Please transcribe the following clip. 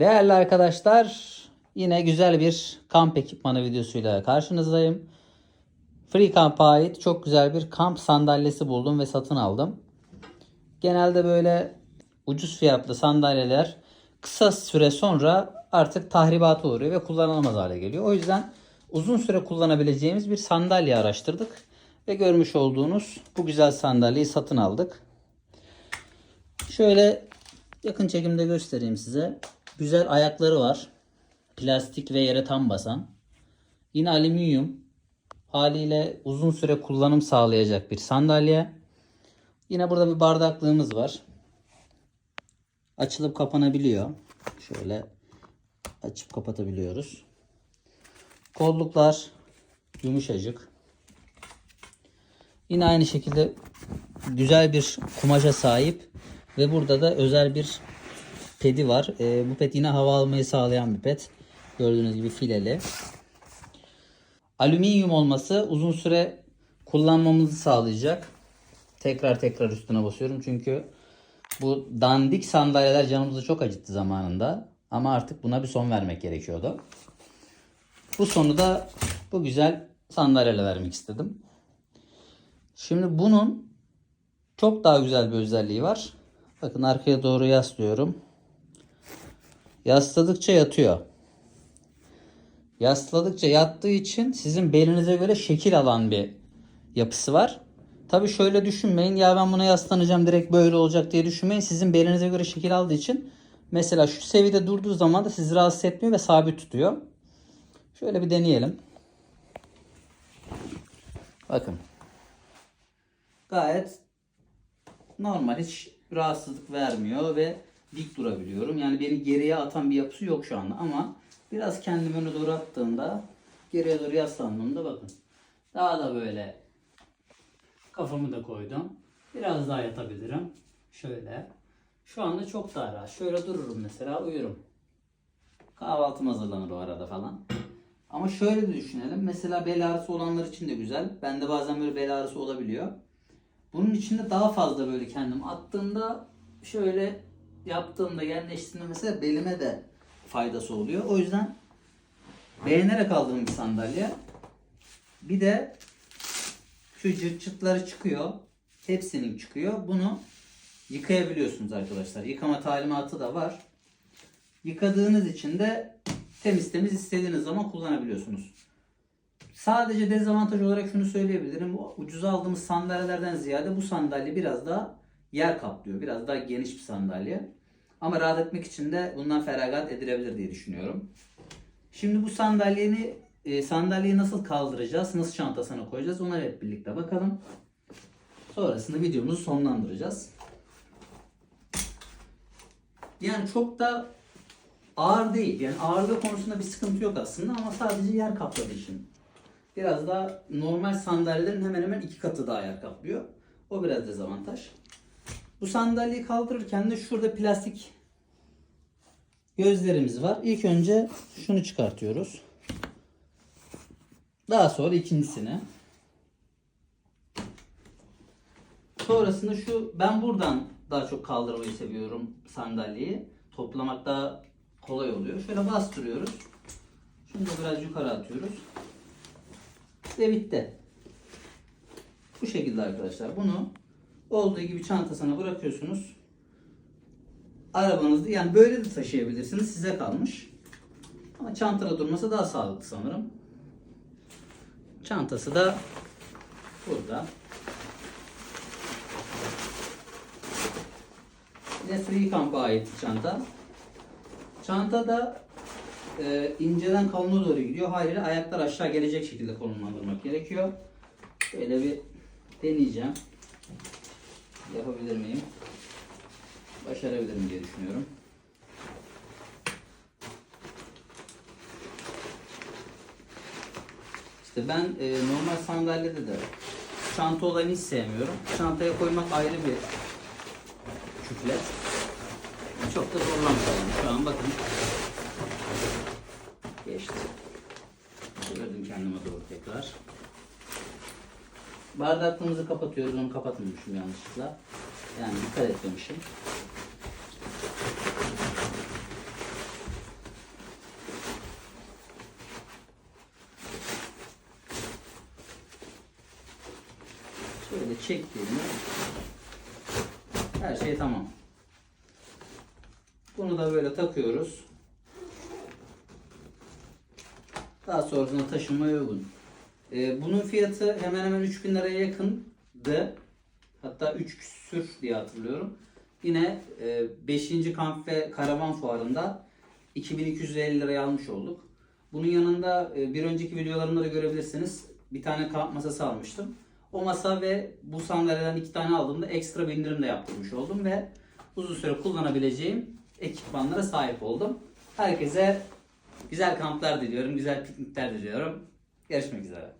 Değerli arkadaşlar, yine güzel bir kamp ekipmanı videosuyla karşınızdayım. Free Camp'a ait çok güzel bir kamp sandalyesi buldum ve satın aldım. Genelde böyle ucuz fiyatlı sandalyeler kısa süre sonra artık tahribata uğruyor ve kullanılamaz hale geliyor. O yüzden uzun süre kullanabileceğimiz bir sandalye araştırdık ve görmüş olduğunuz bu güzel sandalyeyi satın aldık. Şöyle yakın çekimde göstereyim size. Güzel ayakları var. Plastik ve yere tam basan. Yine alüminyum. Haliyle uzun süre kullanım sağlayacak bir sandalye. Yine burada bir bardaklığımız var. Açılıp kapanabiliyor. Şöyle açıp kapatabiliyoruz. Kolluklar yumuşacık. Yine aynı şekilde güzel bir kumaşa sahip ve burada da özel bir pedi var. Ee, bu ped yine hava almayı sağlayan bir ped. Gördüğünüz gibi fileli. Alüminyum olması uzun süre kullanmamızı sağlayacak. Tekrar tekrar üstüne basıyorum çünkü bu dandik sandalyeler canımızı çok acıttı zamanında. Ama artık buna bir son vermek gerekiyordu. Bu sonu da bu güzel sandalyeyle vermek istedim. Şimdi bunun çok daha güzel bir özelliği var. Bakın arkaya doğru yaslıyorum. Yasladıkça yatıyor. Yasladıkça yattığı için sizin belinize göre şekil alan bir yapısı var. Tabi şöyle düşünmeyin ya ben buna yaslanacağım direkt böyle olacak diye düşünmeyin. Sizin belinize göre şekil aldığı için mesela şu seviyede durduğu zaman da sizi rahatsız etmiyor ve sabit tutuyor. Şöyle bir deneyelim. Bakın. Gayet normal hiç rahatsızlık vermiyor ve dik durabiliyorum. Yani beni geriye atan bir yapısı yok şu anda ama biraz kendimi öne doğru attığımda geriye doğru yaslandığımda bakın. Daha da böyle kafamı da koydum. Biraz daha yatabilirim. Şöyle. Şu anda çok daha rahat. Şöyle dururum mesela uyurum. Kahvaltım hazırlanır o arada falan. Ama şöyle de düşünelim. Mesela bel ağrısı olanlar için de güzel. Bende bazen böyle bel ağrısı olabiliyor. Bunun içinde daha fazla böyle kendim attığımda şöyle yaptığımda yerleştiğimde mesela belime de faydası oluyor. O yüzden beğenerek aldığım bir sandalye. Bir de şu cırt cırtları çıkıyor. Hepsinin çıkıyor. Bunu yıkayabiliyorsunuz arkadaşlar. Yıkama talimatı da var. Yıkadığınız için de temiz temiz istediğiniz zaman kullanabiliyorsunuz. Sadece dezavantaj olarak şunu söyleyebilirim. Bu ucuz aldığımız sandalyelerden ziyade bu sandalye biraz daha yer kaplıyor. Biraz daha geniş bir sandalye. Ama rahat etmek için de bundan feragat edilebilir diye düşünüyorum. Şimdi bu sandalyeni e, sandalyeyi nasıl kaldıracağız, nasıl çantasına koyacağız ona hep birlikte bakalım. Sonrasında videomuzu sonlandıracağız. Yani çok da ağır değil. Yani ağırlığı konusunda bir sıkıntı yok aslında ama sadece yer kapladığı için. Biraz daha normal sandalyelerin hemen hemen iki katı daha yer kaplıyor. O biraz dezavantaj. Bu sandalyeyi kaldırırken de şurada plastik gözlerimiz var. İlk önce şunu çıkartıyoruz. Daha sonra ikincisini. Sonrasında şu ben buradan daha çok kaldırmayı seviyorum sandalyeyi. Toplamak daha kolay oluyor. Şöyle bastırıyoruz. Şunu da biraz yukarı atıyoruz. Ve bitti. Bu şekilde arkadaşlar. Bunu olduğu gibi çantasına bırakıyorsunuz. Arabanızda yani böyle de taşıyabilirsiniz. Size kalmış. Ama çantada durması daha sağlıklı sanırım. Çantası da burada. Yine Free Camp'a ait çanta. Çanta da e, inceden kalına doğru gidiyor. Haliyle ayaklar aşağı gelecek şekilde konumlandırmak gerekiyor. Böyle bir deneyeceğim. Yapabilir miyim? Başarabilirim diye düşünüyorum. İşte ben e, normal sandalyede de çanta olayını hiç sevmiyorum. Çantaya koymak ayrı bir küflet. Çok da zorlanmıyorum. Şu an bakın. Geçti. Bardaklığımızı kapatıyoruz. Onu kapatmamışım yanlışlıkla. Yani dikkat etmemişim. Şöyle çektiğimde her şey tamam. Bunu da böyle takıyoruz. Daha sonrasında taşınmaya uygun. Ee, bunun fiyatı hemen hemen 3000 liraya yakındı. Hatta 3 küsür diye hatırlıyorum. Yine 5. kamp ve karavan fuarında 2250 liraya almış olduk. Bunun yanında e, bir önceki videolarımda da görebilirsiniz. Bir tane kamp masası almıştım. O masa ve bu sandalyeden iki tane aldığımda ekstra bir indirim de yaptırmış oldum ve uzun süre kullanabileceğim ekipmanlara sahip oldum. Herkese güzel kamplar diliyorum, güzel piknikler diliyorum. Görüşmek üzere.